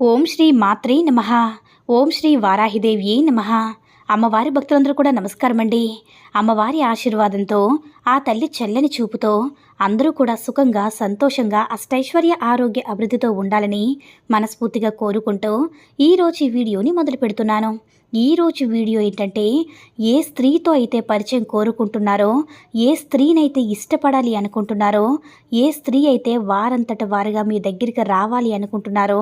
ఓం శ్రీ మాత్రే నమ. ఓం శ్రీ వారాహిదేవి నమ. అమ్మవారి భక్తులందరూ కూడా నమస్కారం అండి అమ్మవారి ఆశీర్వాదంతో ఆ తల్లి చల్లని చూపుతో అందరూ కూడా సుఖంగా సంతోషంగా అష్టైశ్వర్య ఆరోగ్య అభివృద్ధితో ఉండాలని మనస్ఫూర్తిగా కోరుకుంటూ ఈరోజు ఈ వీడియోని మొదలు పెడుతున్నాను. ఈరోజు వీడియో ఏంటంటే ఏ స్త్రీతో అయితే పరిచయం కోరుకుంటున్నారో ఏ స్త్రీనైతే ఇష్టపడాలి అనుకుంటున్నారో ఏ స్త్రీ అయితే వారంతట వారుగా మీ దగ్గరికి రావాలి అనుకుంటున్నారో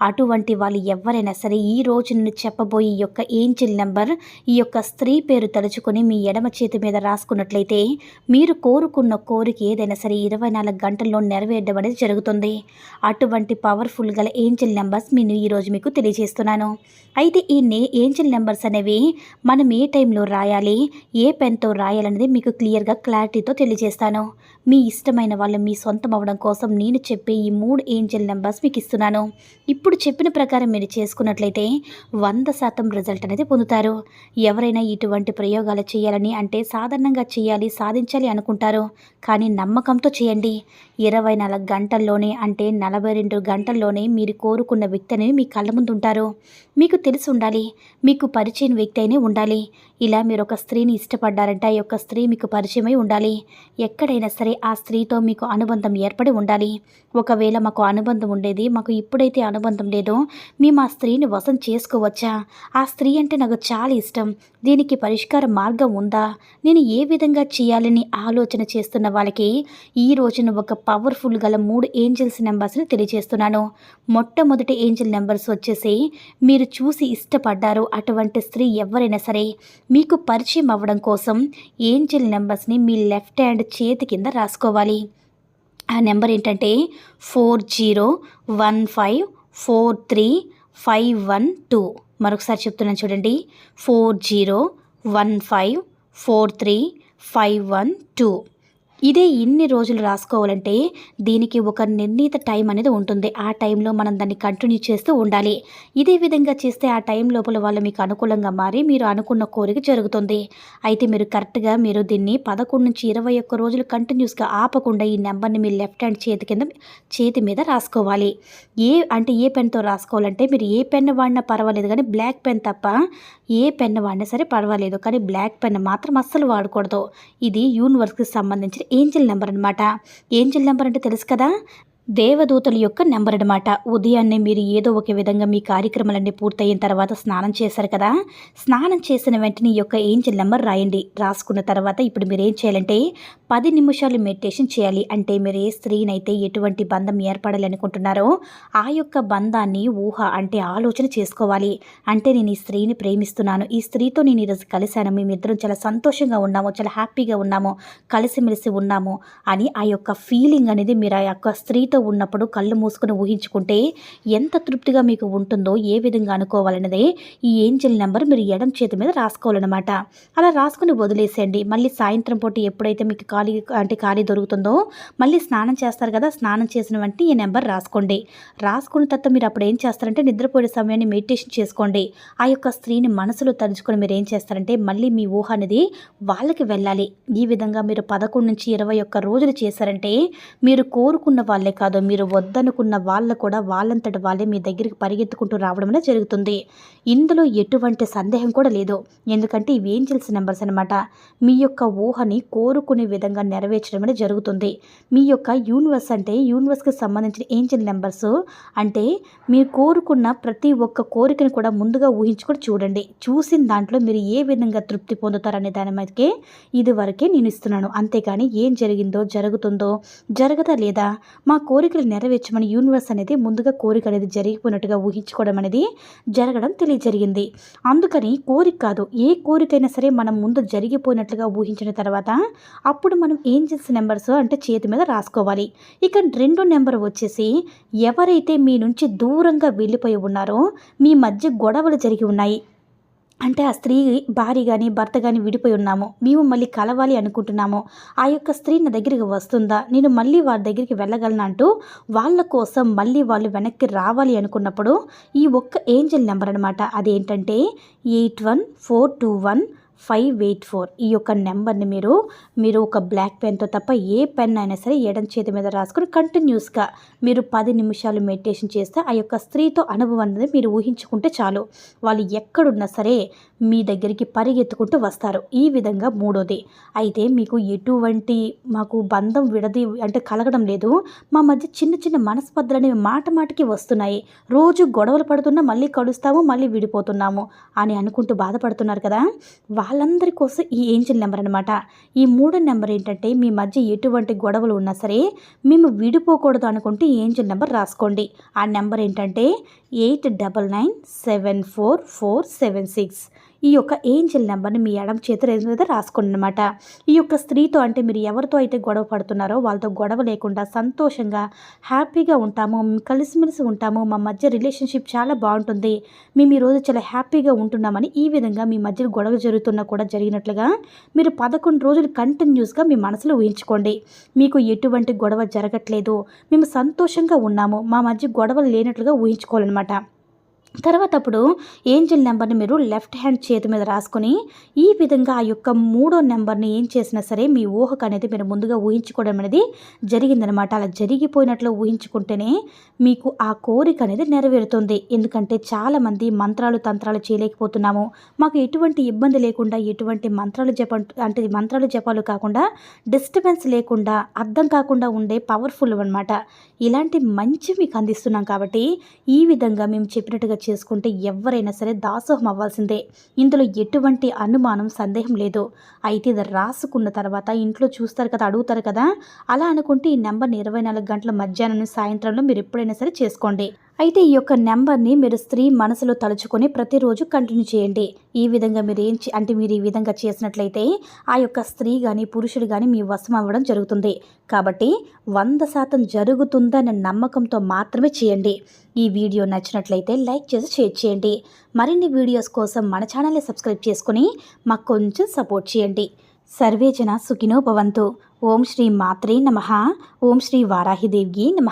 అటువంటి వాళ్ళు ఎవరైనా సరే ఈ రోజు నేను చెప్పబోయే ఈ యొక్క ఏంజిల్ నెంబర్ ఈ యొక్క స్త్రీ పేరు తలుచుకొని మీ ఎడమ చేతి మీద రాసుకున్నట్లయితే మీరు కోరుకున్న కోరిక ఏదైనా సరే ఇరవై నాలుగు గంటల్లో నెరవేరడం అనేది జరుగుతుంది. అటువంటి పవర్ఫుల్ గల ఏంజల్ నెంబర్స్ నేను ఈరోజు మీకు తెలియజేస్తున్నాను. అయితే ఈ నే నెంబర్స్ అనేవి మనం ఏ టైంలో రాయాలి ఏ పెన్తో రాయాలనేది మీకు క్లియర్గా క్లారిటీతో తెలియజేస్తాను. మీ ఇష్టమైన వాళ్ళు మీ సొంతం అవ్వడం కోసం నేను చెప్పే ఈ మూడు ఏంజల్ నెంబర్స్ మీకు ఇస్తున్నాను. ఇప్పుడు చెప్పిన ప్రకారం మీరు చేసుకున్నట్లయితే వంద శాతం రిజల్ట్ అనేది పొందుతారు. ఎవరైనా ఇటువంటి ప్రయోగాలు చేయాలని అంటే సాధారణంగా చేయాలి సాధించాలి అనుకుంటారు. కానీ నమ్మకంతో చేయండి. ఇరవై నాలుగు గంటల్లోనే అంటే నలభై రెండు గంటల్లోనే మీరు కోరుకున్న వ్యక్తిని మీ కళ్ళ ముందు ఉంటారు. మీకు తెలిసి ఉండాలి మీకు పరిచయం వ్యక్తి అయినా ఉండాలి. ఇలా మీరు ఒక స్త్రీని ఇష్టపడ్డారంటే ఆ యొక్క స్త్రీ మీకు పరిచయమై ఉండాలి. ఎక్కడైనా సరే ఆ స్త్రీతో మీకు అనుబంధం ఏర్పడి ఉండాలి. ఒకవేళ మాకు అనుబంధం ఉండేది మాకు ఇప్పుడైతే అనుబంధం లేదో మేము ఆ స్త్రీని వసం చేసుకోవచ్చా? ఆ స్త్రీ అంటే నాకు చాలా ఇష్టం. దీనికి పరిష్కార మార్గం ఉందా? నేను ఏ విధంగా చేయాలని ఆలోచన చేస్తున్న వాళ్ళకి ఈ రోజున ఒక పవర్ఫుల్ గల మూడు ఏంజల్స్ నెంబర్స్ని తెలియజేస్తున్నాను. మొట్టమొదటి ఏంజల్ నెంబర్స్ వచ్చేసి మీరు చూసి ఇష్టపడ్డారు అటువంటి స్త్రీ ఎవరైనా సరే మీకు పరిచయం అవ్వడం కోసం ఏంజల్ నెంబర్స్ని మీ లెఫ్ట్ హ్యాండ్ చేతి కింద రాసుకోవాలి. ఆ నెంబర్ ఏంటంటే four zero one five four three five one two మరొకసారి చెప్తున్నాను చూడండి. Four zero one five four three five one two. ఇదే ఇన్ని రోజులు రాసుకోవాలంటే దీనికి ఒక నిర్ణీత టైం అనేది ఉంటుంది. ఆ టైంలో మనం దాన్ని కంటిన్యూ చేస్తూ ఉండాలి. ఇదే విధంగా చేస్తే ఆ టైం లోపల వాళ్ళు మీకు అనుకూలంగా మారి మీరు అనుకున్న కోరిక జరుగుతుంది. అయితే మీరు కరెక్ట్గా మీరు దీన్ని పదకొండు నుంచి ఇరవై ఒక్క రోజులు కంటిన్యూస్గా ఆపకుండా ఈ నెంబర్ని మీ లెఫ్ట్ హ్యాండ్ చేతి కింద చేతి మీద రాసుకోవాలి. ఏ అంటే ఏ పెన్తో రాసుకోవాలంటే మీరు ఏ పెన్ వాడినా పర్వాలేదు కానీ బ్లాక్ పెన్ తప్ప ఏ పెన్ వాడినా సరే పర్వాలేదు. కానీ బ్లాక్ పెన్ మాత్రం అస్సలు వాడకూడదు. ఇది యూనివర్స్కి సంబంధించిన ఏంజిల్ నెంబర్ అనమాట ఏంజిల్ నెంబర్ అంటే తెలుసు కదా? దేవదూతల యొక్క నెంబర్ అనమాట ఉదయాన్నే మీరు ఏదో ఒక విధంగా మీ కార్యక్రమాలన్నీ పూర్తయిన తర్వాత స్నానం చేశారు కదా? స్నానం చేసిన వెంటనే ఈ యొక్క ఏంజిల్ నెంబర్ రాయండి. రాసుకున్న తర్వాత ఇప్పుడు మీరు ఏం చేయాలంటే పది నిమిషాలు మెడిటేషన్ చేయాలి. అంటే మీరు ఏ స్త్రీనైతే ఎటువంటి బంధం ఏర్పడాలి అనుకుంటున్నారో ఆ యొక్క బంధాన్ని ఊహ అంటే ఆలోచన చేసుకోవాలి. అంటే నేను ఈ స్త్రీని ప్రేమిస్తున్నాను. ఈ స్త్రీతో నేను ఈరోజు కలిశాను. మేమిద్దరం చాలా సంతోషంగా ఉన్నాము. చాలా హ్యాపీగా ఉన్నాము. కలిసిమెలిసి ఉన్నాము అని ఆ యొక్క ఫీలింగ్ అనేది మీరు ఆ యొక్క స్త్రీతో ఉన్నప్పుడు కళ్ళు మూసుకొని ఊహించుకుంటే ఎంత తృప్తిగా మీకు ఉంటుందో ఏ విధంగా అనుకోవాలన్నదే ఈ ఏంజల్ నెంబర్ మీరు ఎడం చేతి మీద రాసుకోవాలన్నమాట. అలా రాసుకుని వదిలేసేయండి. మళ్ళీ సాయంత్రం పూట ఎప్పుడైతే మీకు ఖాళీ అంటే ఖాళీ దొరుకుతుందో మళ్ళీ స్నానం చేస్తారు కదా స్నానం చేసిన వెంటనే ఈ నెంబర్ రాసుకోండి. రాసుకున్న తర్వాత మీరు అప్పుడు ఏం చేస్తారంటే నిద్రపోయే సమయాన్ని మెడిటేషన్ చేసుకోండి. ఆ యొక్క స్త్రీని మనసులో తలుచుకొని మీరు ఏం చేస్తారంటే మళ్ళీ మీ ఊహ అనేది వాళ్ళకి వెళ్ళాలి. ఈ విధంగా మీరు పదకొండు నుంచి ఇరవై ఒక్క రోజులు చేశారంటే మీరు కోరుకున్న వాళ్ళే కాదు మీరు వద్దనుకున్న వాళ్ళు కూడా వాళ్ళంతటి వాళ్ళే మీ దగ్గరికి పరిగెత్తుకుంటూ రావడం అనేది జరుగుతుంది. ఇందులో ఎటువంటి సందేహం కూడా లేదు. ఎందుకంటే ఇవి ఏంజల్స్ నెంబర్స్ అనమాట మీ యొక్క ఊహని కోరుకునే విధంగా నెరవేర్చడం అనేది జరుగుతుంది. మీ యొక్క యూనివర్స్ అంటే యూనివర్స్కి సంబంధించిన ఏంజల్ నెంబర్స్ అంటే మీరు కోరుకున్న ప్రతి ఒక్క కోరికను కూడా ముందుగా ఊహించుకొని చూడండి. చూసిన దాంట్లో మీరు ఏ విధంగా తృప్తి పొందుతారనే దాని మీదకే ఇది వరకే నేను ఇస్తున్నాను. అంతేగాని ఏం జరిగిందో జరుగుతుందో జరగదా లేదా? మా కోరికలు నెరవేర్చమని యూనివర్స్ అనేది ముందుగా కోరిక అనేది జరిగిపోయినట్టుగా ఊహించుకోవడం అనేది జరగడం తెలియజరిగింది. అందుకని కోరిక కాదు ఏ కోరికైనా సరే మనం ముందు జరిగిపోయినట్లుగా ఊహించిన తర్వాత అప్పుడు మనం ఏంజల్స్ నెంబర్స్ అంటే చేతి మీద రాసుకోవాలి. ఇక రెండో నెంబర్ వచ్చేసి ఎవరైతే మీ నుంచి దూరంగా వెళ్ళిపోయి ఉన్నారో మీ మధ్య గొడవలు జరిగి ఉన్నాయి. అంటే ఆ స్త్రీ భార్య కానీ భర్త కానీ విడిపోయి ఉన్నాము. మేము మళ్ళీ కలవాలి అనుకుంటున్నాము. ఆ యొక్క స్త్రీ నా దగ్గరికి వస్తుందా? నేను మళ్ళీ వారి దగ్గరికి వెళ్ళగలను అంటూ వాళ్ళ కోసం మళ్ళీ వాళ్ళు వెనక్కి రావాలి అనుకున్నప్పుడు ఈ ఒక్క ఏంజల్ నెంబర్ అనమాట అదేంటంటే eight one four two one five eight four ఈ యొక్క నెంబర్ని మీరు మీరు ఒక బ్లాక్ పెన్తో తప్ప ఏ పెన్ అయినా సరే ఎడం చేతి మీద రాసుకుని కంటిన్యూస్గా మీరు పది నిమిషాలు మెడిటేషన్ చేస్తే ఆ యొక్క స్త్రీతో అనుభవం అనేది మీరు ఊహించుకుంటే చాలు. వాళ్ళు ఎక్కడున్నా సరే మీ దగ్గరికి పరిగెత్తుకుంటూ వస్తారు. ఈ విధంగా మూడోది. అయితే మీకు ఎటువంటి మాకు బంధం విడది అంటే కలగడం లేదు. మా మధ్య చిన్న చిన్న మనస్పర్ధలు అనేవి మాట మాటకి వస్తున్నాయి. రోజు గొడవలు పడుతున్నా మళ్ళీ కలుస్తాము మళ్ళీ విడిపోతున్నాము అని అనుకుంటూ బాధపడుతున్నారు కదా? వాళ్ళందరి కోసం ఈ ఏంజిల్ నెంబర్ అనమాట ఈ మూడో నెంబర్ ఏంటంటే మీ మధ్య ఎటువంటి గొడవలు ఉన్నా సరే మేము విడిపోకూడదు అనుకుంటే ఈ ఏంజిల్ నెంబర్ రాసుకోండి. ఆ నెంబర్ ఏంటంటే eight double nine seven four four seven six. ఈ యొక్క ఏంజల్ నెంబర్ని మీ ఎడం చేతి మీద రాసుకోండి అనమాట ఈ యొక్క స్త్రీతో అంటే మీరు ఎవరితో అయితే గొడవ పడుతున్నారో వాళ్ళతో గొడవ లేకుండా సంతోషంగా హ్యాపీగా ఉంటాము మేము కలిసిమెలిసి ఉంటాము. మా మధ్య రిలేషన్షిప్ చాలా బాగుంటుంది. మేము ఈరోజు చాలా హ్యాపీగా ఉంటున్నామని ఈ విధంగా మీ మధ్య గొడవ జరుగుతున్నా కూడా జరిగినట్లుగా మీరు పదకొండు రోజులు కంటిన్యూస్గా మీ మనసులో ఊహించుకోండి. మీకు ఎటువంటి గొడవ జరగట్లేదు. మేము సంతోషంగా ఉన్నాము. మా మధ్య గొడవలు లేనట్లుగా ఊహించుకోవాలన్నమాట. తర్వాత అప్పుడు ఏంజిల్ నెంబర్ని మీరు లెఫ్ట్ హ్యాండ్ చేతి మీద రాసుకొని ఈ విధంగా ఆ యొక్క మూడో నెంబర్ని ఏం చేసినా సరే మీ ఊహకు అనేది మీరు ముందుగా ఊహించుకోవడం అనేది జరిగిందనమాట. అలా జరిగిపోయినట్లు ఊహించుకుంటేనే మీకు ఆ కోరిక అనేది నెరవేరుతుంది. ఎందుకంటే చాలామంది మంత్రాలు తంత్రాలు చేయలేకపోతున్నాము. మాకు ఎటువంటి ఇబ్బంది లేకుండా ఎటువంటి మంత్రాలు జప అంటే మంత్రాలు జపాలు కాకుండా డిస్టర్బెన్స్ లేకుండా అర్థం కాకుండా ఉండే పవర్ఫుల్ అనమాట ఇలాంటి మంచి మీకు అందిస్తున్నాం కాబట్టి ఈ విధంగా మేము చెప్పినట్టుగా చేసుకుంటే ఎవరైనా సరే దాసోహం అవ్వాల్సిందే. ఇందులో ఎటువంటి అనుమానం సందేహం లేదు. అయితే ఇది రాసుకున్న తర్వాత ఇంట్లో చూస్తారు కదా అడుగుతారు కదా. అలా అనుకుంటే ఈ నెంబర్ని ఇరవై నాలుగు గంటల మధ్యాహ్నం సాయంత్రంలో మీరు ఎప్పుడైనా సరే చేసుకోండి. అయితే ఈ యొక్క నెంబర్ని మీరు స్త్రీ మనసులో తలుచుకొని ప్రతిరోజు కంటిన్యూ చేయండి. ఈ విధంగా మీరు ఏం అంటే మీరు ఈ విధంగా చేసినట్లయితే ఆ యొక్క స్త్రీ కానీ పురుషుడు కానీ మీ వశం అవ్వడం జరుగుతుంది. కాబట్టి వంద శాతం జరుగుతుందనే నమ్మకంతో మాత్రమే చేయండి. ఈ వీడియో నచ్చినట్లయితే లైక్ చేసి షేర్ చేయండి. మరిన్ని వీడియోస్ కోసం మన ఛానల్ని సబ్స్క్రైబ్ చేసుకుని మాకు కొంచెం సపోర్ట్ చేయండి. సర్వేజన సుఖినో భవంతు. ఓం శ్రీ మాత్రే నమ. ఓం శ్రీ వారాహిదేవ్కి నమ.